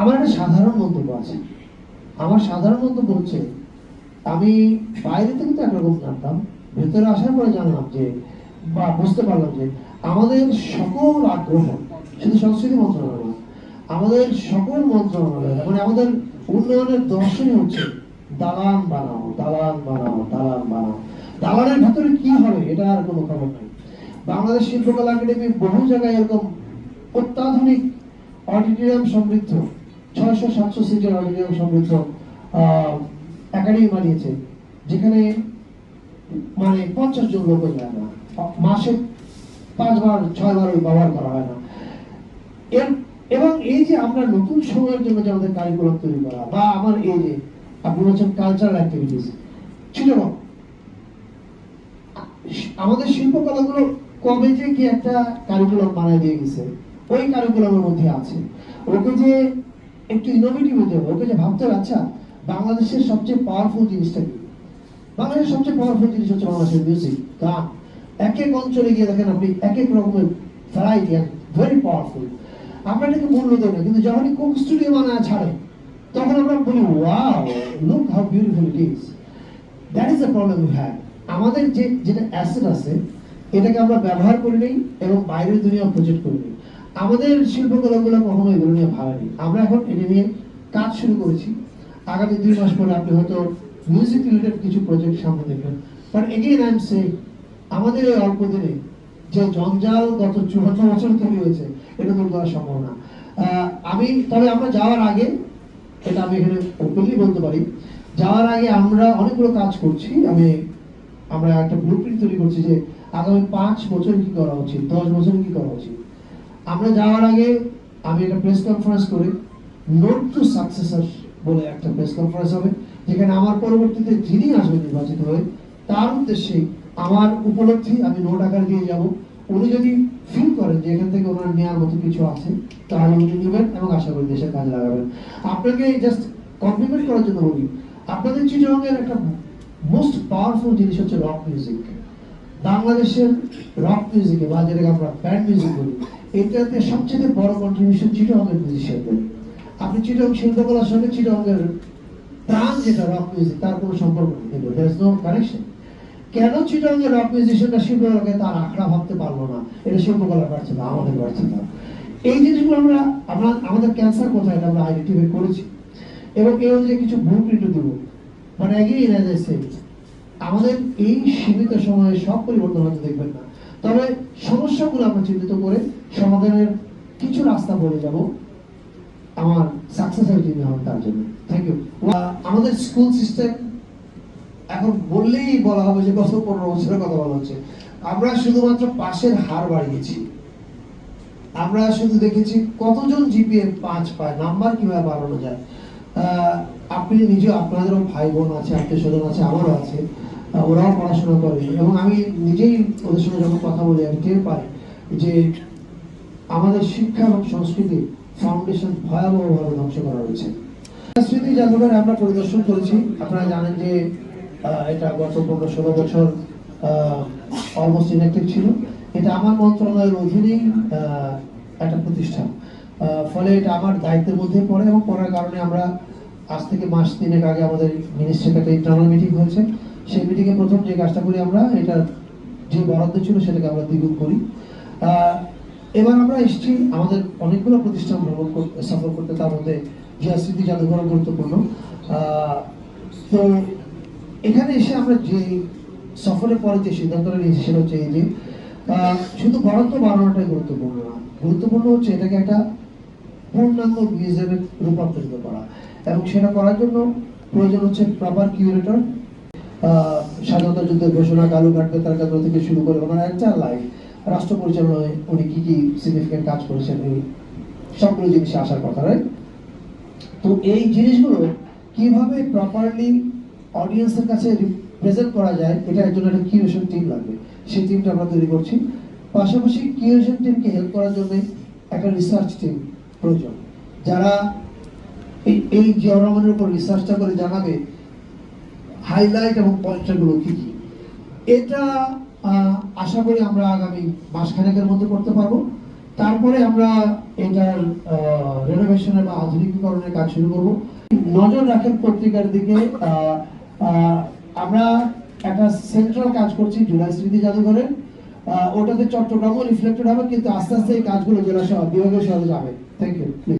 আমার একটা সাধারণ মন্তব্য আছে। আমার সাধারণ মন্তব্য হচ্ছে, আমি বাইরে থেকে তো একরকম জানতাম ভেতরে আসার পরে জানলাম যে, বা বুঝতে পারলাম যে, আমাদের সকল আগ্রহ, শুধু সংস্কৃতি মন্ত্রণালয় আমাদের সকল মন্ত্রণালয় মানে আমাদের উন্নয়নের দর্শনই হচ্ছে, দালান বানাও দালান বানাও দালান বানাও। দালানের ভিতরে কি হবে, এটা আর কোনো খবর নাই। বাংলাদেশ শিল্পকলা একাডেমি বহু জায়গায় এরকম অত্যাধুনিক অডিটোরিয়াম সমৃদ্ধ, ছয়শো সাতশো সিটের অডিটোরিয়াম সমৃদ্ধ একাডেমি বানিয়েছে, যেখানে মানে পঞ্চাশ জন লোক না মাসে পাঁচবার, ছয়বার ওই ব্যবহার করা হয় না। এবং এই যে আমরা নতুন সময়ের জন্য যে আমাদের কারিকুলাম তৈরি করা, বা আমার এই যে আপনি বলছেন কালচারাল অ্যাক্টিভিটিস চিটাগং আমাদের শিল্পকলাগুলো কবে যে কি একটা কারিকুলাম বানিয়ে দিয়ে গেছে। ওই কারিকুলামের মধ্যে আছে। ওকে যে একটু ইনোভেটিভ হতে হবে, ওকে যে ভাবতে হবে আচ্ছা বাংলাদেশের সবচেয়ে পাওয়ারফুল জিনিসটা কি? বাংলাদেশের সবচেয়ে পাওয়ারফুল জিনিস হচ্ছে বাংলাদেশের মিউজিক গান। এক এক অঞ্চলে গিয়ে দেখেন আপনি এক এক রকমের ভ্যারাইটি ভেরি পাওয়ারফুল আমরা এটাকে মূল্য দেব না, কিন্তু যখনই কোক স্টুডিও বানায় ছাড়ে, তখন আমরা বলি wow look how beautiful it is that is the problem we have আমাদের যে, যেটা অ্যাসেট আছে, এটাকে আমরা ব্যবহার করি নেই এবং বাইরের দুনিয়া প্রজেক্ট করি নেই। আমাদের শিল্পকলাগুলো কখনো এগুলো নিয়ে ভাবেনি। আমরা এখন এটা নিয়ে কাজ শুরু করেছি। আগামী দুই মাস পরে আপনি হয়তো মিউজিক রিলেটেড কিছু প্রজেক্ট সামনে দেখবেন। But again I am say আমাদের এই অল্প দিনে যে জঞ্জাল গত চুয়ান্ন বছর তৈরি হয়েছে, এটা দূর করা সম্ভব না আমি, তবে আমরা যাওয়ার আগে, এটা আমি এখানে ওপেনলি বলতে পারি, যাওয়ার আগে আমরা অনেকগুলো কাজ করছি। আমি, আমরা একটা ব্লু তৈরি করছি যে আগামী পাঁচ বছর কি করা উচিত, দশ বছর কি করা উচিত। আমরা যাওয়ার আগে আমি একটা প্রেস কনফারেন্স করি। নোট টু সাকসেসার বলে একটা প্রেস কনফারেন্স হবে, যেখানে আমার পরবর্তীতে যিনি আসবেন নির্বাচিত হয়ে, তার উদ্দেশ্যে আমার উপলব্ধি আমি নোট আকার দিয়ে যাব। উনি যদি ফিল করেন যে এখান থেকে ওনার নেওয়ার মতো কিছু আছে, তাহলে উনি নেবেন এবং আশা করি দেশের কাজে লাগাবেন। আপনাকে জাস্ট কমপ্লিমেন্ট করার জন্য বলি, আপনাদের চিঠরঙের একটা মোস্ট পাওয়ারফুল জিনিস হচ্ছে রক মিউজিক বাংলাদেশের রক মিউজিকে বা যেটাকে আমরা ব্যান্ড মিউজিক বলি, এটাতে সবচেয়ে বড় কন্ট্রিবিউশন চিটংয়ের মিউজিশিয়ানদের আপনি চিটং শিল্পকলার সঙ্গে চিটংয়ের প্রাণ যেটা রক মিউজিক তার কোনো সম্পর্ক নেই। নো কানেকশন কেন চিটংয়ের রক মিউজিশিয়ানরা শিল্পকলাকে তার আখড়া ভাবতে পারল না? এটা শিল্পকলা পারছে না আমাদের পারছে না এই জিনিসগুলো আমরা আমরা, আমাদের ক্যান্সার কোথায় এটা আমরা আইডেন্টিফাই করেছি। এবং এই অনুযায়ী কিছু ভুল প্রিন্টও দেবো। মানে অ্যাজ আই সেড আমাদের এই সীমিত সময়ে সব পরিবর্তন হতে দেখবেন না। তবে সমস্যাগুলো আমরা চিহ্নিত করে সমাধানের কিছু রাস্তা বলে যাব। আমার সাকসেস সাকসেসের জন্য হবে তার জন্য। থ্যাংক ইউ আমাদের স্কুল সিস্টেম এখন বললেই বলা হবে যে গত পনেরো বছরের কথা বলা হচ্ছে। আমরা শুধুমাত্র পাশের হার বাড়িয়েছি। আমরা শুধু দেখেছি কতজন জিপিএ পাঁচ পায়, নাম্বার কীভাবে বাড়ানো যায়। আপনি নিজে আপনাদেরও ভাই বোন আছে, আত্মীয় স্বজন আছে, আমারও আছে ওরাও পড়াশোনা করে। এবং আমি নিজেই ওদের সঙ্গে যখন কথা বলি, আমি টের পাই যে আমাদের শিক্ষা এবং সংস্কৃতি ফাউন্ডেশন ভয়াবহভাবে ধ্বংস করা হয়েছে। স্মৃতি জাদুঘর আমরা পরিদর্শন করেছি। আপনারা জানেন যে এটা গত পনেরো ষোলো বছর অলমোস্ট ইনঅ্যাক্টিভ ছিল। এটা আমার মন্ত্রণালয়ের অধীনেই একটা প্রতিষ্ঠান। ফলে এটা আমার দায়িত্বের মধ্যে পড়ে এবং পড়ার কারণে আমরা আজ থেকে মাস তিনেক আগে আমাদের মিনিস্ট্রির একটা ইন্টারনাল মিটিং হয়েছে। সেই মিটিংয়ে প্রথম যে কাজটা করি আমরা, এটা যে বরাদ্দ ছিল সেটাকে আমরা দ্বিগুণ করি। এবার আমরা এসেছি আমাদের অনেকগুলো প্রতিষ্ঠান ভ্রমণ সফর করতে, তার মধ্যে জিয়া স্মৃতি জাদুঘর গুরুত্বপূর্ণ। তো এখানে এসে আমরা যে সফরের পরে যে সিদ্ধান্তটা নিয়েছি সেটা হচ্ছে এই যে শুধু বরাদ্দ বাড়ানোটাই গুরুত্বপূর্ণ না। গুরুত্বপূর্ণ হচ্ছে এটাকে একটা পূর্ণাঙ্গ মিউজিয়ামের রূপান্তরিত করা। এবং সেটা করার জন্য প্রয়োজন হচ্ছে প্রপার কিউরেটর স্বাধীনতা যুদ্ধের ঘোষণা, কালু ঘাটবে তার কাজ থেকে শুরু করে ওনার একটা লাইফ রাষ্ট্র পরিচালনায় উনি কি কি সিগনিফিকেন্ট কাজ করেছেন, এই সবগুলো জিনিসে আসার কথা রাইট তো এই জিনিসগুলো কীভাবে প্রপারলি অডিয়েন্সের কাছে প্রেজেন্ট করা যায়, এটা একজন একটা কিউরেশন টিম লাগবে। সেই টিমটা আমরা তৈরি করছি। পাশাপাশি কিউরেশন টিমকে হেল্প করার জন্য একটা রিসার্চ টিম প্রয়োজন। যারা এই এই উপর রিসার্চটা করে জানাবে হাইলাইট এবং পয়েন্টগুলো কি কি? এটা আশা করি আমরা আগামী মাসখানেকের মধ্যে করতে পারব। তারপরে আমরা এটার রেনোভেশনের বা আধুনিকীকরণের কাজ শুরু করব। নজর রাখেন পত্রিকার দিকে আমরা একটা সেন্ট্রাল কাজ করছি জুলাই স্মৃতি জাদুঘরে। আহ, ওটাতে চট্টগ্রামও রিফ্লেক্টেড হবে, কিন্তু আস্তে আস্তে এই কাজগুলো জেলা বিভাগীয় শহরে যাবে থ্যাংক ইউ